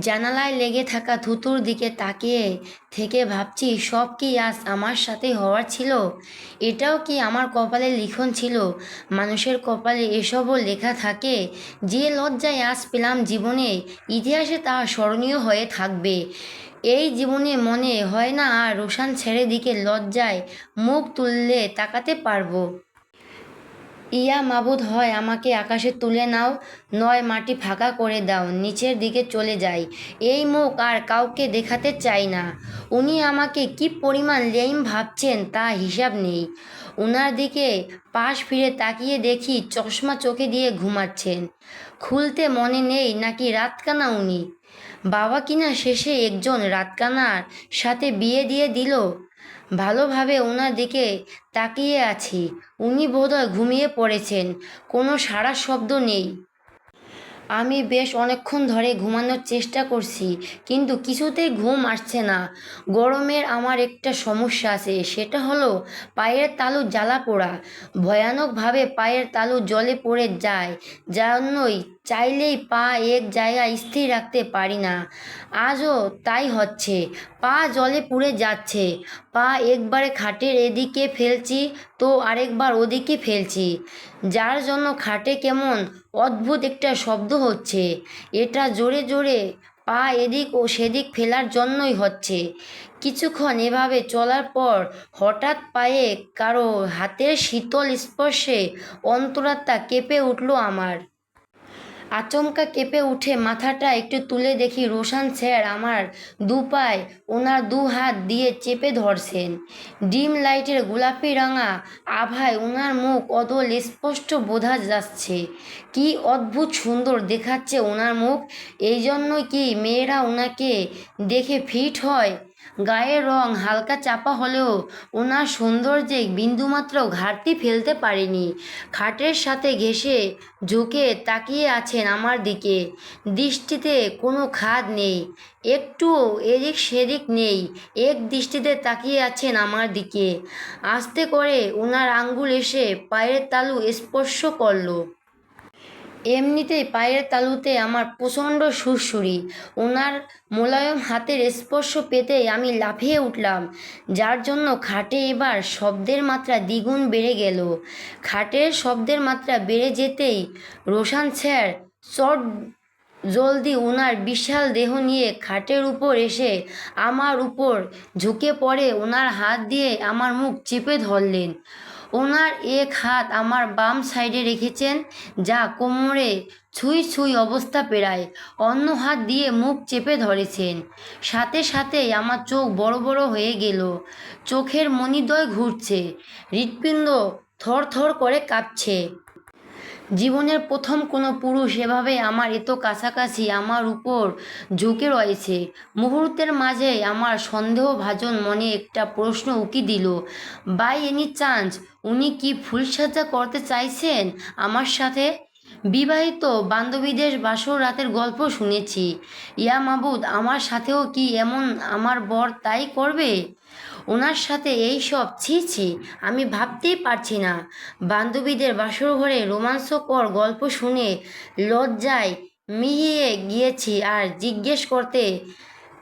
জানালায় লেগে থাকা থুতুর দিকে তাকিয়ে থেকে ভাবছি, সব কি আজ আমার সাথে হওয়ার ছিল? এটাও কি আমার কপালে লিখন ছিল? মানুষের কপালে এসবও লেখা থাকে, যে লজ্জায় আজ পেলাম জীবনে, ইতিহাসে তা স্মরণীয় হয়ে থাকবে। এই জীবনে মনে হয় না আর রোশান ছেড়ে দিকে লজ্জায় মুখ তুললে তাকাতে পারব। ইয়া মাবুদ হয়, আমাকে আকাশে তুলে নাও, নয় মাটি ফাঁকা করে দাও, নিচের দিকে চলে যাই। এই মুখ আর কাউকে দেখাতে চাই না। উনি আমাকে কি পরিমাণ লেম ভাবছেন তা হিসাব নেই। ওনার দিকে পাশ ফিরে তাকিয়ে দেখি চশমা চোখে দিয়ে ঘুমাচ্ছেন। খুলতে মনে নেই নাকি রাতকানা উনি। বাবা কিনা শেষে একজন রাতকানার সাথে বিয়ে দিয়ে দিল। ভালোভাবে ওনার দিকে তাকিয়ে আছি। উনি বোধহয় ঘুমিয়ে পড়েছেন। কোনো সারা শব্দ নেই। আমি বেশ অনেকক্ষণ ধরে ঘুমানোর চেষ্টা করছি, কিন্তু কিছুতেই ঘুম আসছে না। গরমের আমার একটা সমস্যা আছে, সেটা হলো পায়ের তালু জ্বালা পোড়া। ভয়ানকভাবে পায়ের তালু জলে পড়ে যায় জন্যই চাইলেই পা এক জায়গায় স্থির রাখতে পারি না। আজও তাই হচ্ছে। পা জলে পুড়ে যাচ্ছে। পা একবারে খাটের এদিকে ফেলছি, তো আরেকবার ওদিকে ফেলছি। যার জন্য খাটে কেমন অদ্ভুত একটা শব্দ হচ্ছে। এটা জোরে জোরে পা এদিক ও সেদিক ফেলার জন্যই হচ্ছে। কিছুক্ষণ এভাবে চলার পর হঠাৎ পায়ে কারও হাতের শীতল স্পর্শে অন্তরাত্মা কেঁপে উঠল আমার। আচমকা কেঁপে উঠে মাথাটা একটু তুলে দেখি রোশান স্যার আমার দু পায়ে ওনার দু হাত দিয়ে চেপে ধরছেন। ডিম লাইটের গোলাপি রাঙা আভায় ওনার মুখ অদল স্পষ্ট বোঝা যাচ্ছে। কি অদ্ভুত সুন্দর দেখাচ্ছে ওনার মুখ এই জন্য কি মেয়েরা ওনাকে দেখে ফিট হয়? গায়ের রং হালকা চাপা হলেও ওনার সৌন্দর্যে বিন্দুমাত্র ঘাটতি ফেলতে পারেনি। খাটের সাথে ঘেঁষে ঝুঁকে তাকিয়ে আছেন আমার দিকে। দৃষ্টিতে কোনো খাদ নেই। একটুও এদিক সেদিক নেই। এক দৃষ্টিতে তাকিয়ে আছেন আমার দিকে। আস্তে করে ওনার আঙ্গুল এসে পায়ের তালু স্পর্শ করল। এমনিতেই পায়ের তালুতে আমার প্রচণ্ড সুরসুরি। ওনার মোলায়ম হাতের স্পর্শ পেতেই আমি লাফিয়ে উঠলাম, যার জন্য খাটে এবার শব্দের মাত্রা দ্বিগুণ বেড়ে গেল। খাটের শব্দের মাত্রা বেড়ে যেতেই রোশান স্যার চট জলদি ওনার বিশাল দেহ নিয়ে খাটের উপর এসে আমার উপর ঝুঁকে পড়ে ওনার হাত দিয়ে আমার মুখ চেপে ধরলেন। ওনার এক হাত আমার বাম সাইডে রেখেছেন, যা কোমরে ছুঁই ছুঁই অবস্থা পেরায়, অন্য হাত দিয়ে মুখ চেপে ধরেছেন। সাথে সাথেই আমার চোখ বড় বড় হয়ে গেল। চোখের মণিদ্বয় ঘুরছে। হৃৎপিণ্ড থর থর করে কাঁপছে। জীবনের প্রথম কোনো পুরুষ এভাবে আমার এত কাছাকাছি আমার উপর ঝুঁকে রয়েছে। মুহূর্তের মাঝে আমার সন্দেহভাজন মনে একটা প্রশ্ন উকি দিল, বাই এনি চান্স, উনি কি ফুলসাজ্জা করতে চাইছেন আমার সাথে? বিবাহিত বান্ধবীদের বাসর রাতের গল্প শুনেছি, ইয়া মাবুদ, আমার সাথেও কি এমন আমার বর তাই করবে? ওনার সাথে এই সব ছি ছি, আমি ভাবতেই পারছি না। বান্ধবীদের বাসর ঘরে রোমাঞ্চকর গল্প শুনে লজ্জায় মিহিয়ে গিয়েছি আর জিজ্ঞেস করতে,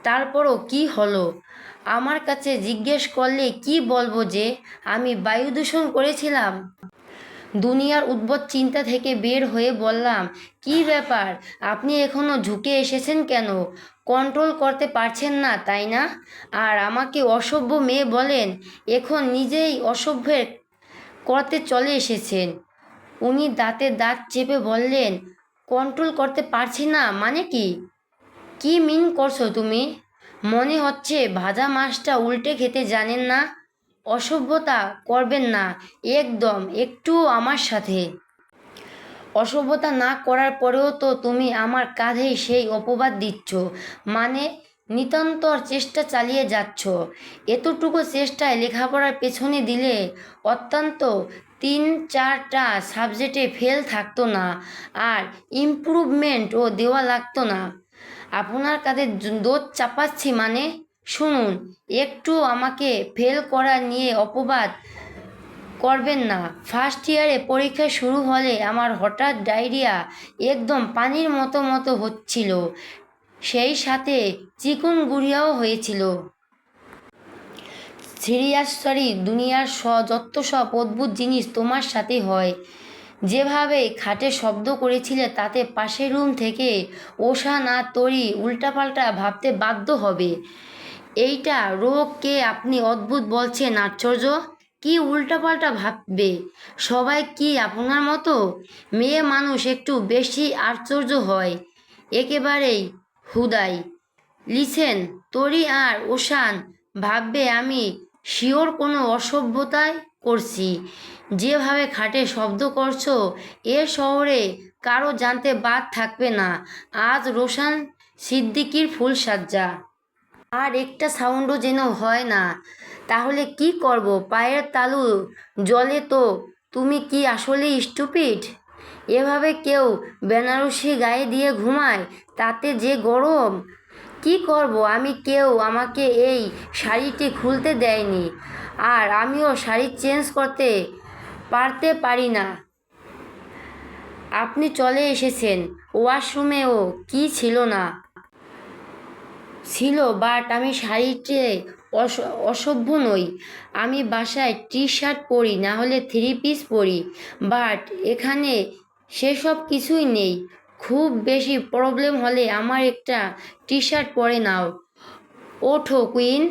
তারপরও কি হলো? আমার কাছে জিজ্ঞেস করলে কি বলব যে, আমি বায়ু দূষণ করেছিলাম। দুনিয়ার উদ্ভট চিন্তা থেকে বের হয়ে বললাম, কি ব্যাপার? আপনি এখনও ঝুঁকে এসেছেন কেন? কন্ট্রোল করতে পারছেন না, তাই না? আর আমাকে অসভ্য মেয়ে বলেন, এখন নিজেই অসভ্যের করতে চলে এসেছেন। উনি দাঁতে দাঁত চেপে বললেন কন্ট্রোল করতে পারছি না মানে কি? কি মিন করছ তুমি? মনে হচ্ছে ভাজা মাছটা উল্টে খেতে জানেন না? অসভ্যতা করবেন না, একদম, একটুও আমার সাথে। অসভ্যতা না করার পরেও তো তুমি আমার কাঁধেই সেই অপবাদ দিচ্ছ। মানে নিতান্তর চেষ্টা চালিয়ে যাচ্ছ। এতটুকু চেষ্টায় লেখাপড়ার পেছনে দিলে অত্যন্ত তিন চারটা সাবজেক্টে ফেল থাকতো না আর ইমপ্রুভমেন্টও দেওয়া লাগতো না। আপনার কাঁধে দোষ চাপাচ্ছি মানে? শুনুন একটু আমাকে ফেল করা নিয়ে অপবাদ করবেন না। ফার্স্ট ইয়ারে পরীক্ষা শুরু হলে আমার হঠাৎ ডায়রিয়া একদম পানির মতো মতো হচ্ছিল। সেই সাথে চিকুনগুড়িয়াও হয়েছিল। সিরিয়াসরি দুনিয়ার স, যত সব অদ্ভুত জিনিস তোমার সাথে হয়। যেভাবে খাটে শব্দ করেছিলে তাতে পাশের রুম থেকে ওষা না তরি উল্টাপাল্টা ভাবতে বাধ্য হবে। এইটা রোগকে আপনি অদ্ভুত বলছেন, আশ্চর্য? কি উল্টাপাল্টা ভাববে? সবাই কি আপনার মতো? মেয়ে মানুষ একটু বেশি আশ্চর্য হয়। একেবারেই হুদাই। লিসেন, তরি আর ওশান ভাববে আমি শিওর কোনো অসভ্যতায় করছি। যেভাবে খাটে শব্দ করছ, এ শহরে কারও জানতে বাদ থাকবে না। আজ রোশান সিদ্দিকির ফুল সাজ্জা আর একটা সাউন্ডও যেন হয় না। তাহলে কি করব? পায়ের তালু জলে তো, তুমি কি আসলে স্টুপিড এভাবে কেউ বেনারসি গায়ে দিয়ে ঘুমায়, তাতে যে গরম? কি করব? আমি কেউ আমাকে এই শাড়িটি খুলতে দেয়নি, আর আমিও শাড়ি চেঞ্জ করতে পারতে পারি না। আপনি চলে এসেছেন, ওয়াশরুমেও কি ছিল না? ছিল বাট আমি অস- অসভ্য নই। আমি বাসায় টি শার্ট পরি না হলে থ্রি পিস পরি। বাট এখানে সেসব কিছুই নেই। খুব বেশি প্রবলেম হলে আমার একটা টি শার্ট পরে নাও। ওঠো, কুইন।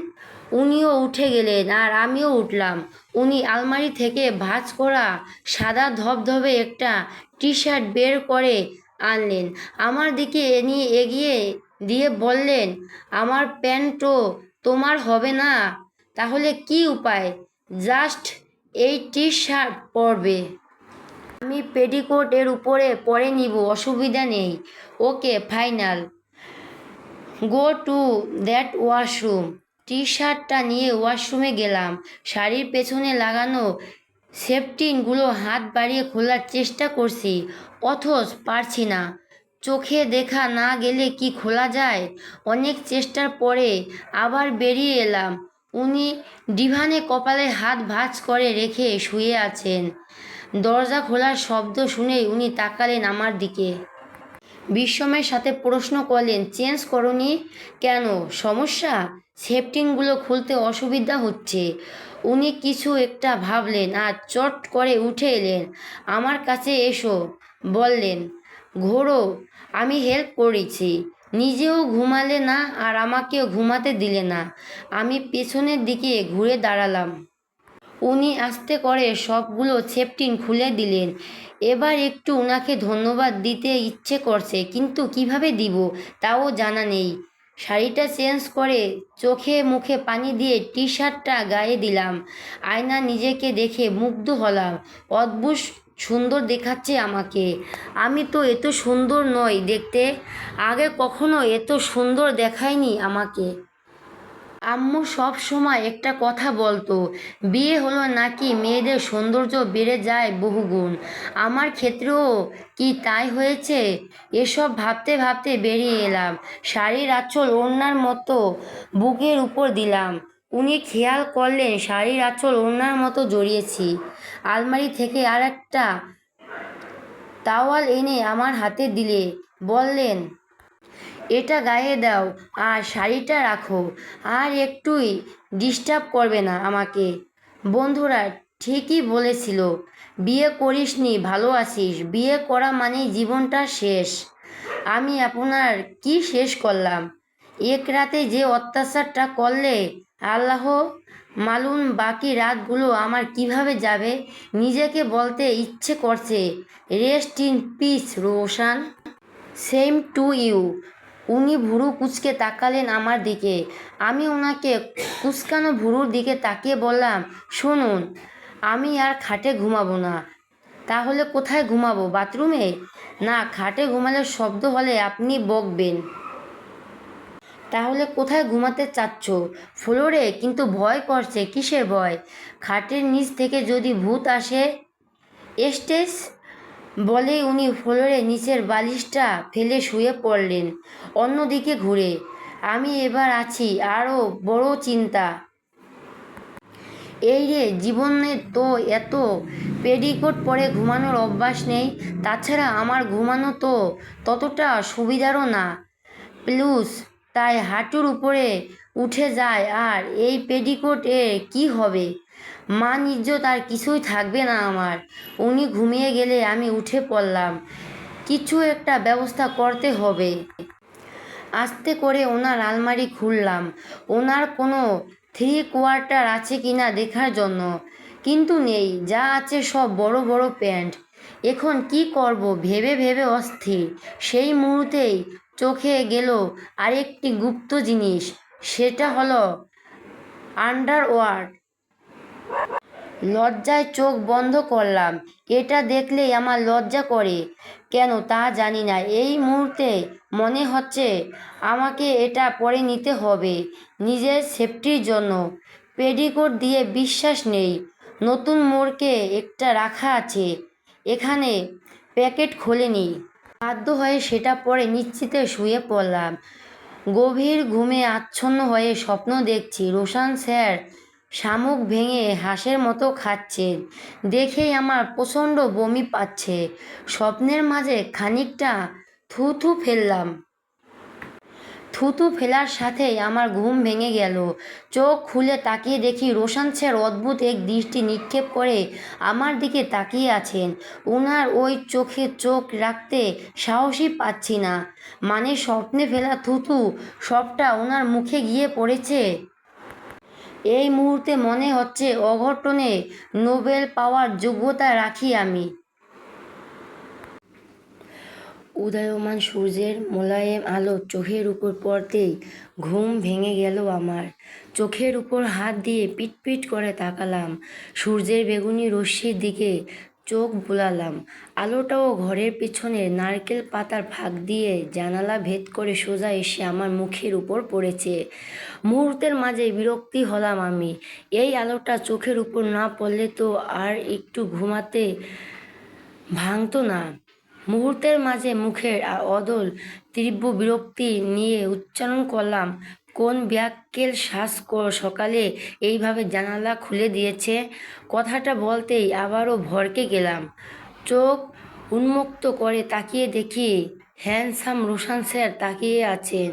উনিও উঠে গেলেন আর আমিও উঠলাম। উনি আলমারি থেকে ভাঁজ করা সাদা ধবধবে একটা টি শার্ট বের করে আনলেন। আমার দিকে নিয়ে এগিয়ে দিয়ে বললেন, আমার প্যান্টও তোমার হবে না। তাহলে কি উপায়? জাস্ট এই টি শার্ট পরবে। আমি পেটিকোট এর উপরে পরে নিব, অসুবিধা নেই। Okay, final. Go to that washroom. T শার্টটা নিয়ে ওয়াশরুমে গেলাম। শাড়ির পেছনে লাগানো সেফটিনগুলো হাত বাড়িয়ে খোলার চেষ্টা করছি, অথচ পারছি না। চোখে দেখা না গেলে কি খোলা যায়? অনেক চেষ্টার পরে আবার বেরিয়ে এলাম। উনি ডিভানে কপালে হাত ভাঁজ করে রেখে শুয়ে আছেন। দরজা খোলার শব্দ শুনেই উনি তাকালেন আমার দিকে। বিস্ময়ের সাথে প্রশ্ন করলেন, চেঞ্জ করনি কেন? সমস্যা? সেফটিংগুলো খুলতে অসুবিধা হচ্ছে। উনি কিছু একটা ভাবলেন আর চট করে উঠে এলেন। আমার কাছে এসো, বললেন। ঘোরো। আমি হেল্প করেছি। নিজেও ঘুমালে না আর আমাকেও ঘুমাতে দিলে না। আমি পেছনের দিকে ঘুরে দাঁড়ালাম। উনি আস্তে করে সবগুলো সেফটিন খুলে দিলেন। এবার একটু ওনাকে ধন্যবাদ দিতে ইচ্ছে করছে, কিন্তু কীভাবে দিব তাও জানা নেই। শাড়িটা চেঞ্জ করে চোখে মুখে পানি দিয়ে টি শার্টটা গায়ে দিলাম। আয়না নিজেকে দেখে মুগ্ধ হলাম। অদ্ভুত সুন্দর দেখাচ্ছে আমাকে। আমি তো এত সুন্দর নই দেখতে। আগে কখনো এত সুন্দর দেখায়নি আমাকে। আম্মু সব সময় একটা কথা বলতো, বিয়ে হলো নাকি মেয়েদের সৌন্দর্য বেড়ে যায় বহুগুণ। আমার ক্ষেত্রেও কি তাই হয়েছে? এসব ভাবতে ভাবতে বেরিয়ে এলাম, শাড়ির আঁচল ওড়নার মতো বুকের উপর দিলাম। উনি খেয়াল করলেন শাড়ির আঁচল ওড়নার মতো জড়িয়েছি। আলমারি থেকে আর একটা তাওয়াল এনে আমার হাতে দিলে। বললেন, এটা গায়ে দাও আর শাড়িটা রাখো, আর একটুই ডিস্টার্ব করবে না আমাকে। বন্ধুরা, ঠিকই বলেছিল, বিয়ে করিসনি, ভালো আছিস, বিয়ে করা মানেই জীবনটা শেষ। আমি আপনার কি শেষ করলাম? এক রাতে যে অত্যাচারটা করলে আল্লাহ মালুন বাকি রাতগুলো আমার কীভাবে যাবে? নিজেকে বলতে ইচ্ছে করছে। Rest in peace, Roshan. Same to you. উনি ভুরু কুচকে তাকালেন আমার দিকে। আমি ওনাকে কুচকানো ভুরুর দিকে তাকিয়ে বললাম, শুনুন, আমি আর খাটে ঘুমাবো না। তাহলে কোথায় ঘুমাবো, বাথরুমে? না, খাটে ঘুমালে শব্দ হলে আপনি বকবেন। তাহলে কোথায় ঘুমাতে চাচ্ছ? ফ্লোরে? কিন্তু ভয় করছে, কিসের ভয়? খাটের নিচ থেকে যদি ভূত আসে? স্টেজ বলে উনি ফ্লোরে নিচের বালিশটা ফেলে শুয়ে পড়লেন, অন্যদিকে ঘুরে। আমি এবার আছি, আরও বড় চিন্তা। এই রে, জীবনে তো এত পেডিকোট পরে ঘুমানোর অভ্যাস নেই, তাছাড়া আমার ঘুমানো তো ততটা সুবিধারও না। প্লুস তাই হাঁটুর উপরে উঠে যায় আর এই পেটিকোট এ কী হবে? মান ইজ্জত আর কিছুই থাকবে না আমার। উনি ঘুমিয়ে গেলে আমি উঠে পড়লাম। কিছু একটা ব্যবস্থা করতে হবে। আস্তে করে ওনার আলমারি খুললাম। ওনার কোনো থ্রি কোয়ার্টার আছে কিনা দেখার জন্য। কিন্তু নেই, যা আছে সব বড় বড় প্যান্ট। এখন কি করব? ভেবে ভেবে অস্থির। সেই মুহূর্তেই চোখে গেল আরেকটি গুপ্ত জিনিস, সেটা হলো আন্ডারওয়ার্ড লজ্জায় চোখ বন্ধ করলাম। এটা দেখলেই আমার লজ্জা করে। কেন তা জানি না। এই মুহূর্তে মনে হচ্ছে আমাকে এটা পরে নিতে হবে নিজের সেফটির জন্য। পেডিকোট দিয়ে বিশ্বাস নেই। নতুন মোড়কে একটা রাখা আছে। এখানে প্যাকেট খোলেনি বাধ্য হয়ে সেটা পরে নিশ্চিতে শুয়ে পড়লাম। গভীর ঘুমে আচ্ছন্ন হয়ে স্বপ্ন দেখছি, রোশান স্যার শামুক ভেঙে হাঁসের মতো খাচ্ছে, দেখেই আমার প্রচণ্ড বমি পাচ্ছে। স্বপ্নের মাঝে খানিকটা থু থু ফেললাম। থুতু ফেলার সাথেই আমার ঘুম ভেঙে গেল। চোখ খুলে তাকিয়ে দেখি রোশান স্যার অদ্ভুত এক দৃষ্টি নিক্ষেপ করে আমার দিকে তাকিয়ে আছেন। ওনার ওই চোখে চোখ রাখতে সাহসই পাচ্ছি না। মানে স্বপ্নে ফেলা থুতু সবটা ওনার মুখে গিয়ে পড়েছে। এই মুহূর্তে মনে হচ্ছে অঘটনে নোবেল পাওয়ার যোগ্যতা রাখি আমি। উদয়মান সূর্যের মোলায়েম আলো চোখের উপর পড়তেই ঘুম ভেঙে গেল আমার। চোখের উপর হাত দিয়ে পিটপিট করে তাকালাম। সূর্যের বেগুনি রশ্মির দিকে চোখ বুলালাম। আলোটাও ঘরের পিছনে নারকেল পাতার ফাঁক দিয়ে জানালা ভেদ করে সোজা এসে আমার মুখের উপর পড়েছে। মুহূর্তের মাঝে বিরক্তি হলাম আমি। এই আলোটা চোখের উপর না পড়লে তো আর একটু ঘুমাতে ভাঙতো না। মুহূর্তের মাঝে মুখের অদল তীব্র বিরক্তি নিয়ে উচ্চারণ করলাম, কোন ব্যাককেল শ্বাস সকালে? এইভাবে জানালা খুলে দিয়েছে। কথাটা বলতেই আবারও ভরকে গেলাম। চোখ উন্মুক্ত করে তাকিয়ে দেখি হ্যান্ডসাম রোশান স্যার তাকিয়ে আছেন।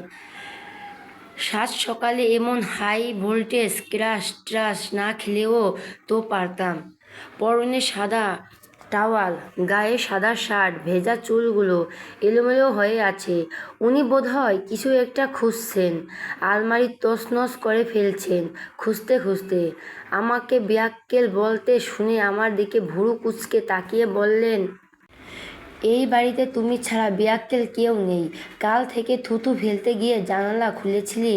সাত সকালে এমন হাই ভোল্টেজ ক্রাশ ট্রাশ না খেলেও তো পারতাম। পরনে সাদা টাওয়াল, গায়ে সাদা শার্ট, ভেজা চুলগুলো এলোমেলো হয়ে আছে। উনি বোধহয় কিছু একটা খুঁজছেন, আলমারি তছনছ করে ফেলছেন খুঁজতে খুঁজতে। আমাকে ব্যাককেল বলতে শুনে আমার দিকে ভুরু কুচকে তাকিয়ে বললেন, এই বাড়িতে তুমি ছাড়া বিয়াক্কেল কেউ নেই। কাল থেকে থুতু ফেলতে গিয়ে জানালা খুলেছিলি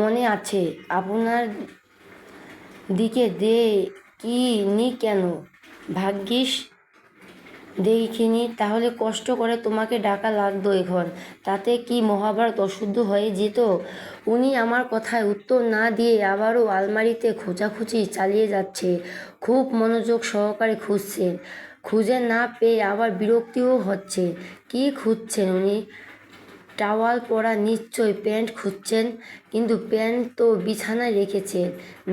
মনে আছে। আপনার দিকে দে, কি নি কেন? ভাগ্যিস দেখিনি, তাহলে কষ্ট করে তোমাকে ডাকা লাগতো এখন তাতে কি মহাভারত অশুদ্ধ হয়ে যেত? উনি আমার কথায় উত্তর না দিয়ে আবারও আলমারিতে খোঁজাখুঁজি চালিয়ে যাচ্ছে, খুব মনোযোগ সহকারে খুঁজছেন। খুঁজে না পেয়ে আবার বিরক্তিও হচ্ছে। কি খুঁজছেন উনি? টাওয়াল পরা নিশ্চয় প্যান্ট খুঁজছেন, কিন্তু প্যান্ট তো বিছানায় রেখেছেন,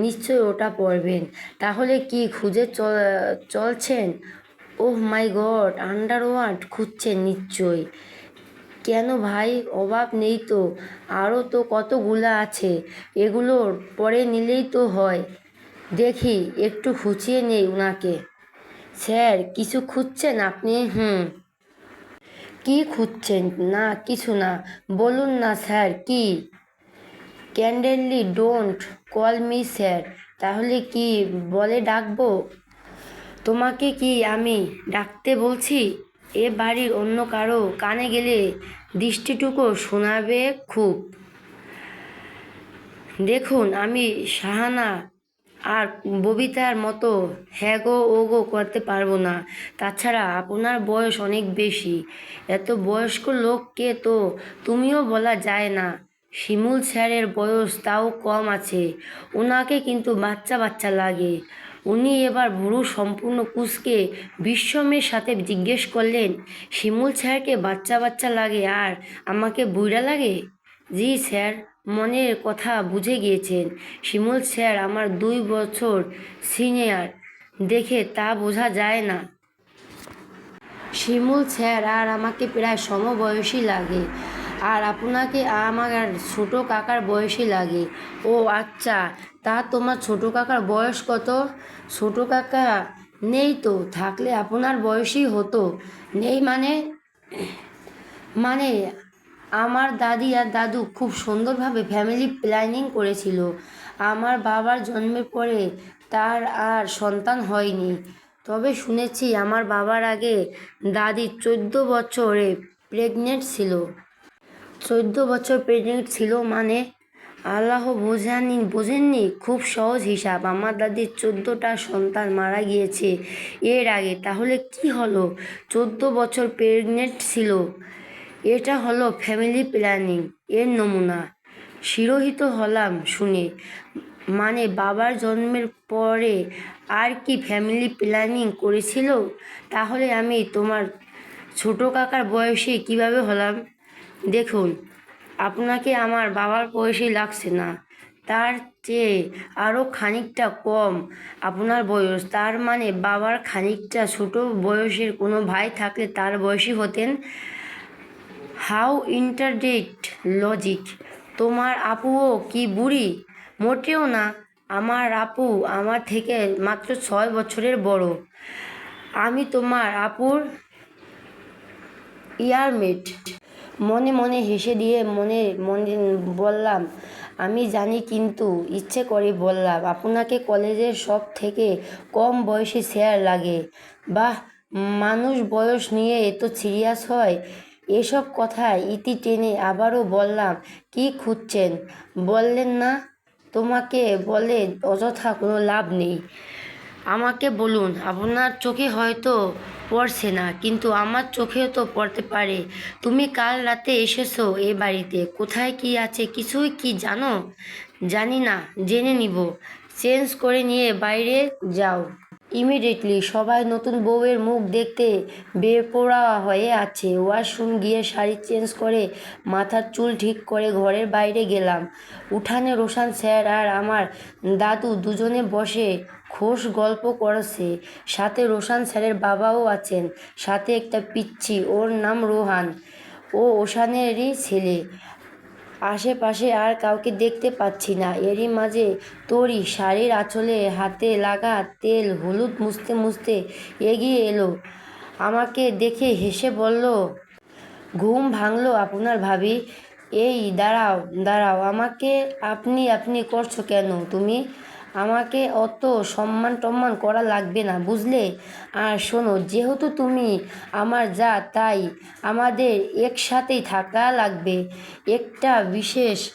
নিশ্চয় ওটা পরবেন। তাহলে কি খুঁজে চলছেন? ওহ মাই গড আন্ডারওয়ার্ড খুঁজছেন নিশ্চয়। কেন ভাই, অভাব নেই তো আরও তো কতগুলা আছে এগুলোর পরে নিলেই তো হয়। দেখি, একটু খুঁচিয়ে নেই ওনাকে স্যার, কিছু খুঁজছেন আপনি? হুম। কি খুঁজছেন? না, কিছু না। বলুন না স্যার, কি? Candidly don't call me sir, তাহলে কি বলে ডাকবো? তোমাকে কি আমি ডাকতে বলছি? এ বাড়ির অন্য কারও কানে গেলে দৃষ্টিটুকু শোনাবে খুব। দেখুন, আমি সাহানা আর ববিতার মতো হ্যাগো ওগো করতে পারব না। তাছাড়া আপনার বয়স অনেক বেশি। এত বয়স্ক লোককে তো? তুমিও বলা যায় না। শিমুল স্যারের বয়স তাও কম আছে। ওনাকে কিন্তু বাচ্চা বাচ্চা লাগে। উনি এবার ভুরু সম্পূর্ণ কুচকে বিস্ময়ের সাথে জিজ্ঞেস করলেন, শিমুল স্যারকে বাচ্চা বাচ্চা লাগে আর আমাকে বুইড়া লাগে? জি স্যার। মনের কথা বুঝে গিয়েছেন। শিমুল স্যার আমার দুই বছর সিনিয়র, দেখে তা বোঝা যায় না। শিমুল স্যার, আর আমাকে প্রায় সমবয়সী লাগে। আর আপনাকে আমার ছোট কাকার বয়সী লাগে। ও আচ্ছা তা তোমার ছোট কাকার বয়স কত? ছোট কাকা নেই তো, থাকলে আপনার বয়সই হতো। নেই মানে? মানে আমার দাদি আর দাদু খুব সুন্দরভাবে ফ্যামিলি প্ল্যানিং করেছিল। আমার বাবার জন্মের পরে তার আর সন্তান হয়নি। তবে শুনেছি আমার বাবার আগে দাদি চোদ্দ বছরে প্রেগনেন্ট ছিল। চোদ্দ বছর প্রেগনেন্ট ছিল মানে? আল্লাহ বোঝানি, বোঝেননি? খুব সহজ হিসাব। আমার দাদির চোদ্দোটা সন্তান মারা গিয়েছে এর আগে। তাহলে কি হলো? চোদ্দ বছর প্রেগনেন্ট ছিল। এটা হলো ফ্যামিলি প্ল্যানিং এর নমুনা। শিরোহিত হলাম শুনে। মানে বাবার জন্মের পরে আর কি ফ্যামিলি প্ল্যানিং করেছিল? তাহলে আমি তোমার ছোট কাকার বয়সে কীভাবে হলাম? দেখুন, আপনাকে আমার বাবার বয়সী লাগছে না। তার চেয়ে আরও খানিকটা কম আপনার বয়স। তার মানে বাবার খানিকটা ছোট বয়সের কোনো ভাই থাকলে তার বয়সী হতেন। How interdate logic? তোমার আপুও কি বুড়ি? মোটেও না, আমার আপু আমার থেকে মাত্র ছয় বছরের বড়। আমি তোমার আপুর ইয়ারমেট। মনে মনে হেসে দিয়ে মনে মনে বললাম, আমি জানি কিন্তু, ইচ্ছে করে বললাম, আপনাকে কলেজের সব থেকে কম বয়সী স্যার লাগে। বাহ, মানুষ বয়স নিয়ে এত সিরিয়াস হয়। এসব কথা ইতি টেনে আবারও বললাম, কি খুঁজছেন? বললেন না, তোমাকে বলে অযথা কোনো লাভ নেই। আমাকে বলুন, আপনার চোখে হয়তো পড়ছে না, কিন্তু আমার চোখেও তো পড়তে পারে। তুমি কাল রাতে এসেছ এ বাড়িতে, কোথায় কি আছে কিছুই কি জানো? জানি না, জেনে নিব। চেঞ্জ করে নিয়ে বাইরে যাও। ইমিডিয়েটলি সবাই নতুন বউয়ের মুখ দেখতে বেপোড়া হয়ে আছে। ওয়াশরুম গিয়ে শাড়ি চেঞ্জ করে মাথার চুল ঠিক করে ঘরের বাইরে গেলাম। উঠানে রোশান স্যার আর আমার দাদু দুজনে বসে খোশ গল্প করেছে। সাথে রোশান স্যারের বাবাও আছেন, সাথে একটা পিচ্ছি, ওর নাম রোহান। ও ওশানেরই ছেলে। আশেপাশে আর কাউকে দেখতে পাচ্ছি না। এরই মাঝে তরি শাড়ির আঁচলে হাতে লাগা তেল হলুদ মুছতে মুছতে এগিয়ে এলো। আমাকে দেখে হেসে বলল, ঘুম ভাঙলো আপনার ভাবি। এই দাঁড়াও দাঁড়াও। আমাকে আপনি আপনি করছ কেন? তুমি আমাকে অত সম্মান টম্মান করা লাগবে না, বুঝলে? আর শোনো, যেহেতু তুমি আমার যা, তাই আমাদের একসাথেই থাকা লাগবে। একটা বিশেষ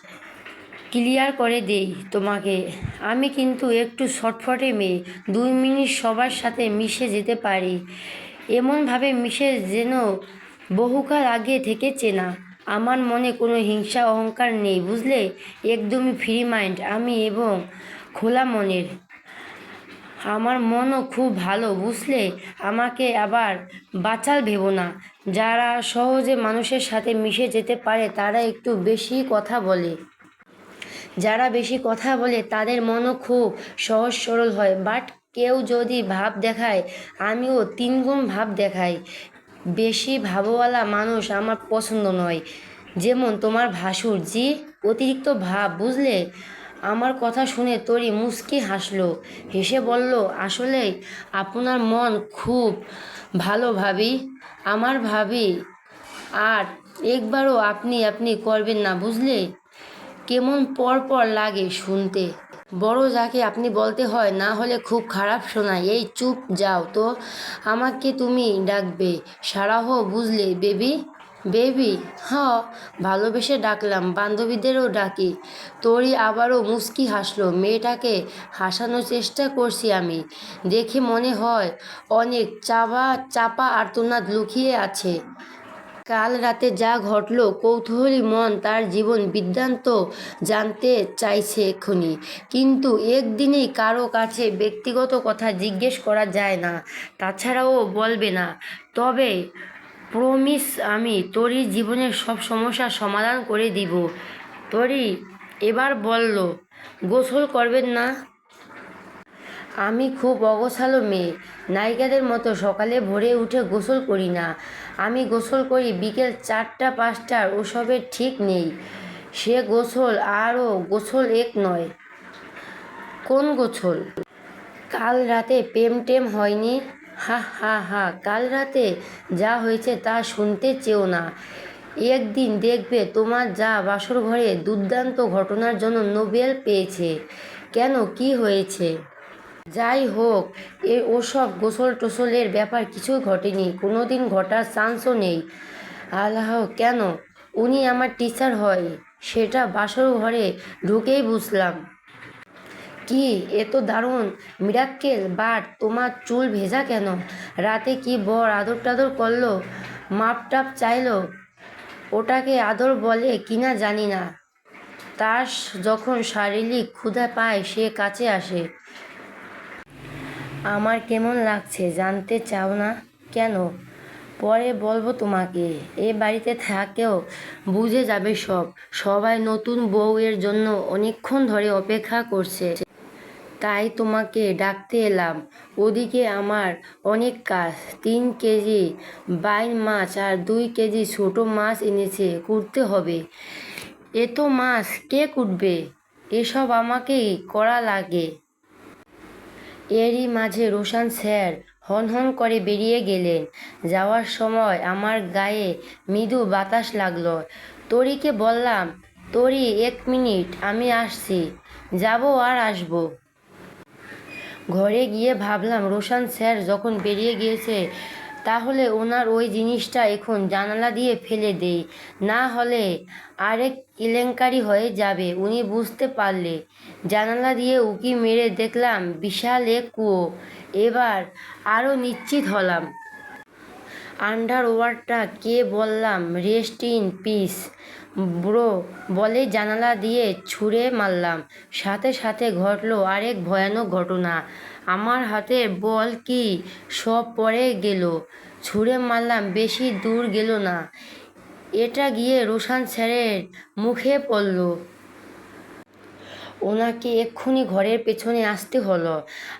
ক্লিয়ার করে দেই তোমাকে। আমি কিন্তু একটু শর্টফটে মেয়ে, দুই মিনিট সবার সাথে মিশে যেতে পারি। এমনভাবে মিশে যেন বহুকাল আগে থেকে চেনা আমার মনে কোনো হিংসা অহংকার নেই, বুঝলে? একদমই ফ্রি মাইন্ড আমি এবং খোলা মনের। আমার মনও খুব ভালো, বুঝলে? আমাকে আবার বাচাল ভেবো না। যারা সহজে মানুষের সাথে মিশে যেতে পারে, তারা একটু বেশি কথা বলে। যারা বেশি কথা বলে, তাদের মনও খুব সহজ সরল হয়। বাট কেউ যদি ভাব দেখায়, আমিও তিনগুণ ভাব দেখাই। বেশি ভাবওয়ালা মানুষ আমার পছন্দ নয়। যেমন তোমার ভাসুর, জি, অতিরিক্ত ভাব, বুঝলে? আমার কথা শুনে তরি মুচকি হাসলো। হেসে বলল, আসলে আপনার মন খুব ভালো ভাবি। আমার ভাবি আর একবারও আপনি আপনি করবেন না, বুঝলে? কেমন পর পর লাগে শুনতে। বড় যাকে আপনি বলতে হয়, না হলে খুব খারাপ শোনায়। এই চুপ যাও তো। আমাকে তুমি ডাকবে। সারাহ বুঝলে, বেবি? বেবি, হ, ভালোবেসে ডাকলাম, বান্ধবীদেরও ডাকি। তোরই আবারও মুস্কি হাসলো, মেয়েটাকে হাসানোর চেষ্টা করছি আমি। দেখে মনে হয় অনেক চাপা চাপা আর্তনাদ লুকিয়ে আছে। কাল রাতে যা ঘটলো, কৌতূহলী মন তার জীবন বৃত্তান্ত জানতে চাইছে এক্ষুনি। কিন্তু একদিনেই কারও কাছে ব্যক্তিগত কথা জিজ্ঞেস করা যায় না, তাছাড়াও বলবে না। তবে প্রমিস আমি, তোরই জীবনের সব সমস্যার সমাধান করে দিব। তোরই এবার বলল, গোসল করবেন না? আমি খুব অগোছালো মেয়ে, নায়িকাদের মতো সকালে ভোরে উঠে গোসল করি না। আমি গোসল করি বিকেল চারটা পাঁচটার ওসবের ঠিক নেই। সে গোসল আরও গোসল এক নয়। কোন গোসল? কাল রাতে প্রেম টেম হয়নি? হা হা হা, কাল রাতে যা হয়েছে তা শুনতে চেও না। একদিন দেখবে তোমার যা বাসর ঘরে দুর্দান্ত ঘটনার জন্য নোবেল পেয়েছে। কেন? কি হয়েছে? যাই হোক, এ, ওসব গোসল টোসলের ব্যাপার কিছুই ঘটেনি। কোনো দিন ঘটার চান্সও নেই। আল্লাহ, কেন? উনি আমার টিচার হয়। সেটা বাসর ঘরে ঢুকেই বুঝলাম। কি? এ তো দারুণ। মিরাক্কেল, বাট তোমার চুল ভেজা কেন? রাতে কি বর আদর টাদর করল? মাপ টাপ চাইলো? ওটাকে আদর বলে কিনা জানি না। তার যখন শারীরিক ক্ষুধা পায়, সে কাছে আসে। আমার কেমন লাগছে জানতে চাও না? কেন? পরে বলব তোমাকে। এ বাড়িতে থাকেও বুঝে যাবে সব। সবাই নতুন বউয়ের জন্য অনেকক্ষণ ধরে অপেক্ষা করছে। তাই তোমাকে ডাকতে এলাম। ওদিকে আমার অনেক কাজ। তিন কেজি বাইন মাছ আর দুই কেজি ছোটো মাছ এনেছে, কুটতে হবে। এত মাছ কে কুটবে? এসব আমাকেই করা লাগে। এরই মাঝে রোশান স্যার হন হন করে বেরিয়ে গেলেন। যাওয়ার সময় আমার গায়ে মৃদু বাতাস লাগল। তরিকে বললাম, তরি, এক মিনিট, আমি আসছি। যাব আর আসব। ঘরে গিয়ে ভাবলাম, রোশান স্যার যখন বেরিয়ে গিয়েছে, তাহলে ওনার ওই জিনিসটা এখন জানালা দিয়ে ফেলে দেই। না হলে আরেক কেলেঙ্কারি হয়ে যাবে। উনি বুঝতে পারলে। জানালা দিয়ে উকি মেরে দেখলাম, বিশাল এক কুয়ো। এবার আরও নিশ্চিত হলাম। আন্ডার ওয়ারটা কে বললাম? Rest in piece. ব্রো বলে জানালা দিয়ে ছুঁড়ে মারলাম। সাথে সাথে ঘটলো আরেক ভয়ানক ঘটনা। আমার হাতে বল কি সব পরে গেল। ছুঁড়ে মারলাম, বেশি দূর গেল না। এটা গিয়ে রোশান স্যারের মুখে পড়ল। ওনাকে এক্ষুনি ঘরের পেছনে আসতে হলো।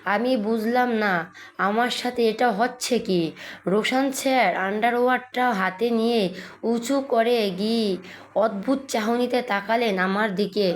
আমি বুঝলাম না, আমার সাথে এটা হচ্ছে কি? রোশান স্যার আন্ডারওয়ারটা হাতে নিয়ে উঁচু করে গিয়ে অদ্ভুত চাহনিতে তাকালেন আমার দিকে।